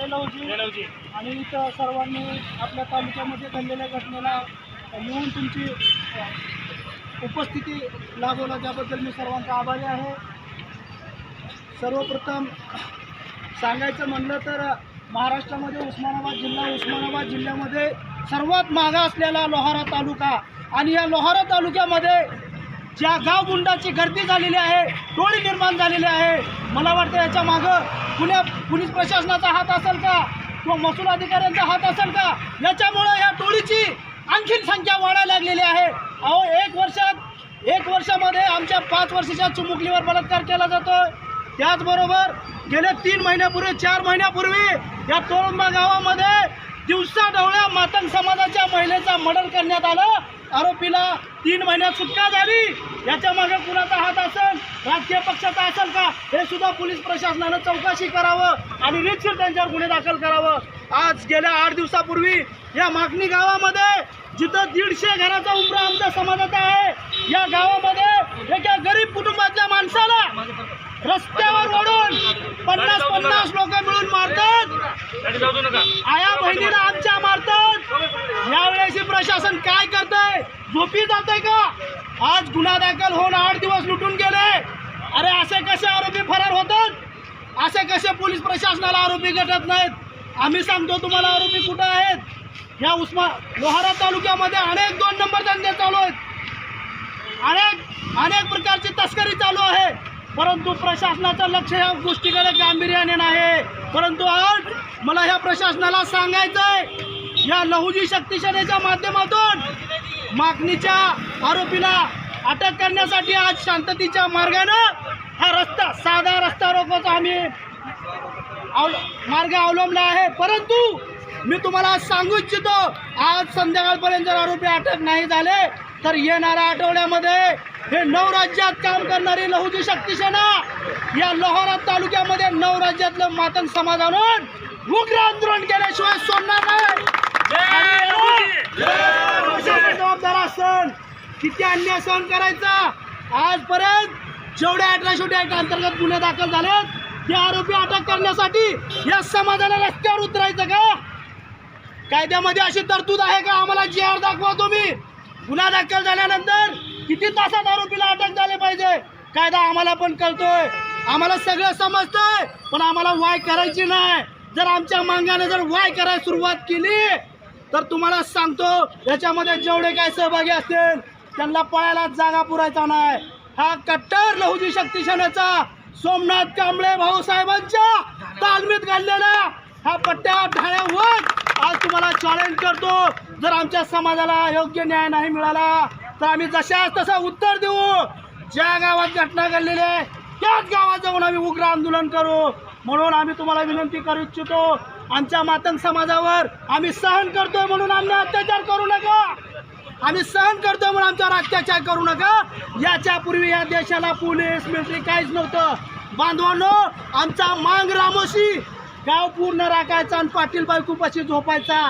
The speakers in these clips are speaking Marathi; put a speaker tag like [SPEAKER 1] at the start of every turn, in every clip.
[SPEAKER 1] जय लवजी
[SPEAKER 2] जलवजी
[SPEAKER 1] आणि इथं सर्वांनी आपल्या तालुक्यामध्ये घडलेल्या घटनेला येऊन तुमची उपस्थिती लाभवला. त्याबद्दल मी सर्वांचा आभारी आहे. सर्वप्रथम सांगायचं म्हणलं तर महाराष्ट्रामध्ये उस्मानाबाद जिल्हा उस्मानाबाद जिल्ह्यामध्ये सर्वात मागा असलेला लोहारा तालुका आणि या लोहारा तालुक्यामध्ये ज्या गाव गुंडाची गर्दी झालेली आहे टोळी निर्माण झालेली आहे मला वाटतं याच्या मागं पुण्या पोलीस प्रशासनाचा हात असेल का? किंवा महसूल अधिकाऱ्यांचा हात असेल का? याच्यामुळं या टोळीची आणखीन संख्या वाढायला लागलेली आहे. अहो एक वर्षात एक वर्षामध्ये आमच्या पाच वर्षाच्या चुमुकलीवर बलात्कार केला जातो त्याचबरोबर गेल्या तीन महिन्यापूर्वी चार महिन्यापूर्वी या तोळंबा गावामध्ये दिवसा डवळ्या मातंग समाजाच्या महिलेचा मर्डर करण्यात आलं. आरोपीला तीन महिन्यात सुटका झाली. याच्या मागे कुणाचा हात असेल राजकीय पक्षाचा असेल का हे सुद्धा पोलीस प्रशासनानं चौकशी करावं आणि निश्चित त्यांच्यावर गुन्हे दाखल करावं. आज गेल्या आठ दिवसापूर्वी या मागणी गावामध्ये जिथं दीडशे घराचा उमरा आमच्या समाजाचा आहे या गावामध्ये एका गरीब कुटुंबातल्या माणसाला रस्त्यावर ओढून पन्नास पन्नास लोक मिळून मारतात. आया बहिणीला आमच्या मारतात. यावेळेस प्रशासन काय करतंय? झोपी जात का? आज गुन्हा दाखल होऊन आठ दिवस लुटून गेले. अरे असे कसे आरोपी फरार होतात? असे कसे पोलीस प्रशासनाला आरोपी गटत नाहीत? आम्ही सांगतो तुम्हाला आरोपी कुठं आहेत? या उस्मा लोहारा तालुक्यामध्ये अनेक दोन नंबर धंदे चालू आहेत. अनेक अनेक प्रकारची तस्करी चालू आहे. परंतु प्रशासनाचं लक्ष या गोष्टीकडे गांभीर्याने नाही. परंतु आज मला ह्या प्रशासनाला सांगायचंय या लहुजी शक्ती माध्यमातून मागणीच्या आरोपीला अटक करण्यासाठी आज शांततेच्या मार्गानं हा रस्ता साधा रस्ता रोकोचा आम्ही अवल मार्ग अवलंबला आहे. परंतु मी तुम्हाला सांगू इच्छितो आज संध्याकाळपर्यंत जर आरोपी अटक नाही झाले तर येणाऱ्या आठवड्यामध्ये हे नऊ राज्यात काम करणारी लहुजी शक्तिसेना या लोहारा तालुक्यामध्ये नऊ राज्यातलं मातंग समाज आणून उग्र आंदोलन केल्याशिवाय सोडणार नाही आणि याला प्रशासन जबाबदार असेल किती अन्याय सहन करायचा? आजपर्यंत जेवढे अठराशे अठरा अंतर्गत गुन्हे दाखल झालेत ते आरोपी अटक करण्यासाठी या समाजाला रस्त्यावर उतरायचं का? कायद्यामध्ये अशी तरतूद आहे का? आम्हाला जी आर दाखवा तुम्ही. गुन्हा दाखल झाल्यानंतर किती तासात आरोपीला अटक झाले पाहिजे? कायदा आम्हाला पण कळतोय. आम्हाला सगळं समजतंय पण आम्हाला वाय करायची नाही. जर आमच्या मांगाने जर वाय करायला सुरुवात केली तर तुम्हाला सांगतो याच्यामध्ये जेवढे काय सहभागी असतील त्यांना पळायला जागा पुरायचा नाही. हा कट्टर लहुजी शक्ती सेनेचा सोमनाथ कांबळे भाऊसाहेबांच्या तालमीत घाललेला हा पट्ट्या ठाण्यावर आज तुम्हाला चॅलेंज करतो. जर आमच्या समाजाला योग्य न्याय नाही मिळाला तर आम्ही जशाच तसं उत्तर देऊ. ज्या गावात घटना घडलेली आहे त्याच गावात जाऊन आम्ही उग्र आंदोलन करू. म्हणून आम्ही तुम्हाला विनंती करू इच्छितो आमच्या मातंग समाजावर आम्ही सहन करतोय म्हणून आम्ही अत्याचार करू नका. आम्ही सहन करतो म्हणून आमच्यावर अत्याचार करू नका. याच्यापूर्वी या देशाला पोलीस मिलिटरी काहीच नव्हतं. बांधवांनो आमचा मांग रामोशी. गाव पूर्ण राखायचा आणि पाटील बायकूपाशी झोपायचा.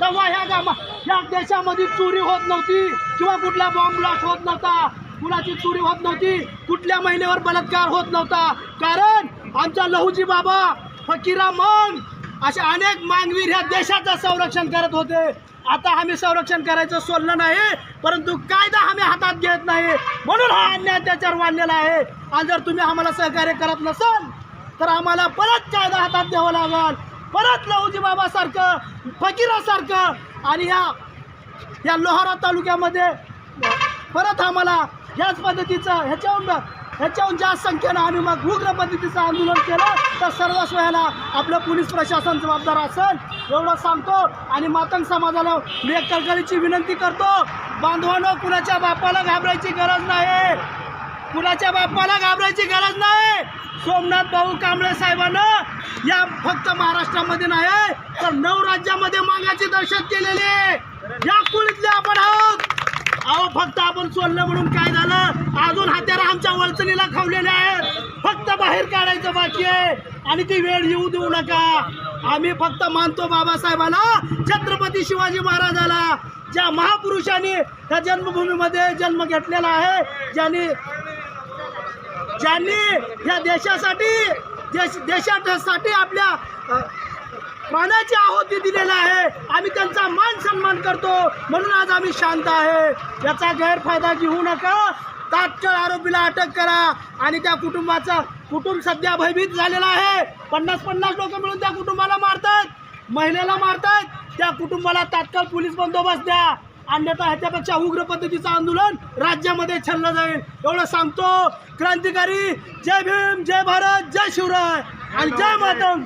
[SPEAKER 1] तेव्हा ह्या गावा ह्या देशामध्ये चोरी होत नव्हती किंवा कुठला बॉम्ब ब्लास्ट होत नव्हता. कुणाची चोरी होत नव्हती कुठल्या महिलेवर बलात्कार होत नव्हता. कारण आमचा लहुजी बाबा फकीरा मंग अशा अनेक मानवीर ह्या देशाचं संरक्षण करत होते. आता आम्ही संरक्षण करायचं सोडलं नाही परंतु कायदा आम्ही हातात घेत नाही. म्हणून हा अन्याय त्याच्यावर वाढलेला आहे. आणि जर तुम्ही आम्हाला सहकार्य करत नसाल तर आम्हाला परत कायदा हातात द्यावा लागेल. परत लहुजी बाबासारखं फकीरासारखं आणि ह्या या लोहारा तालुक्यामध्ये परत आम्हाला ह्याच पद्धतीचं ह्याच्यावर ह्याच्याहून जास्त संख्येनं आम्ही मग उग्र पद्धतीचं आंदोलन केलं. तर सर्वस्व ह्याला आपलं पोलीस प्रशासन जबाबदार असेल एवढं सांगतो. आणि मातंग समाजाला मी एक कळकळीची विनंती करतो. बांधवानं कुणाच्या बापाला घाबरायची गरज नाही. कुणाच्या बापाला घाबरायची गरज नाही. सोमनाथ भाऊ कांबळे साहेबांना या फक्त महाराष्ट्रामध्ये नाही तर नऊ राज्यामध्ये मागाची दहशत केलेली आहे. या कुळीतले आपण आहोत. अहो फक्त आपण सोडलं म्हणून काय झालं? अजून हत्यार आमच्या वळचणीला खावलेले आहेत. फक्त बाहेर काढायचं बाकी आहे. आणि ती वेळ येऊ देऊ नका. आम्ही फक्त मानतो बाबासाहेबाला छत्रपती शिवाजी महाराजाला ज्या महापुरुषांनी त्या जन्मभूमीमध्ये जन्म घेतलेला आहे ज्यांनी ज्यांनी या देशासाठी देश देशासाठी आपल्या मानाची आहुती दिलेला आहे. आम्ही त्यांचा मान निर्माण करतो. म्हणून आज आम्ही शांत आहे. याचा गैरफायदा घेऊ नका. तात्काळ आरोपीला अटक करा. आणि त्या कुटुंबाचा कुटुंब सध्या भयभीत झालेला आहे. पन्नास पन्नास लोक मिळून त्या कुटुंबाला मारतात. महिलेला मारतात. त्या कुटुंबाला तात्काळ पोलीस बंदोबस्त द्या. अन्यथा ह्याच्यापेक्षा उग्र पद्धतीचं आंदोलन राज्यामध्ये छरलं जाईल. एवढं सांगतो. क्रांतिकारी जय भीम जय भारत जय शिवराय. आणि जय मातम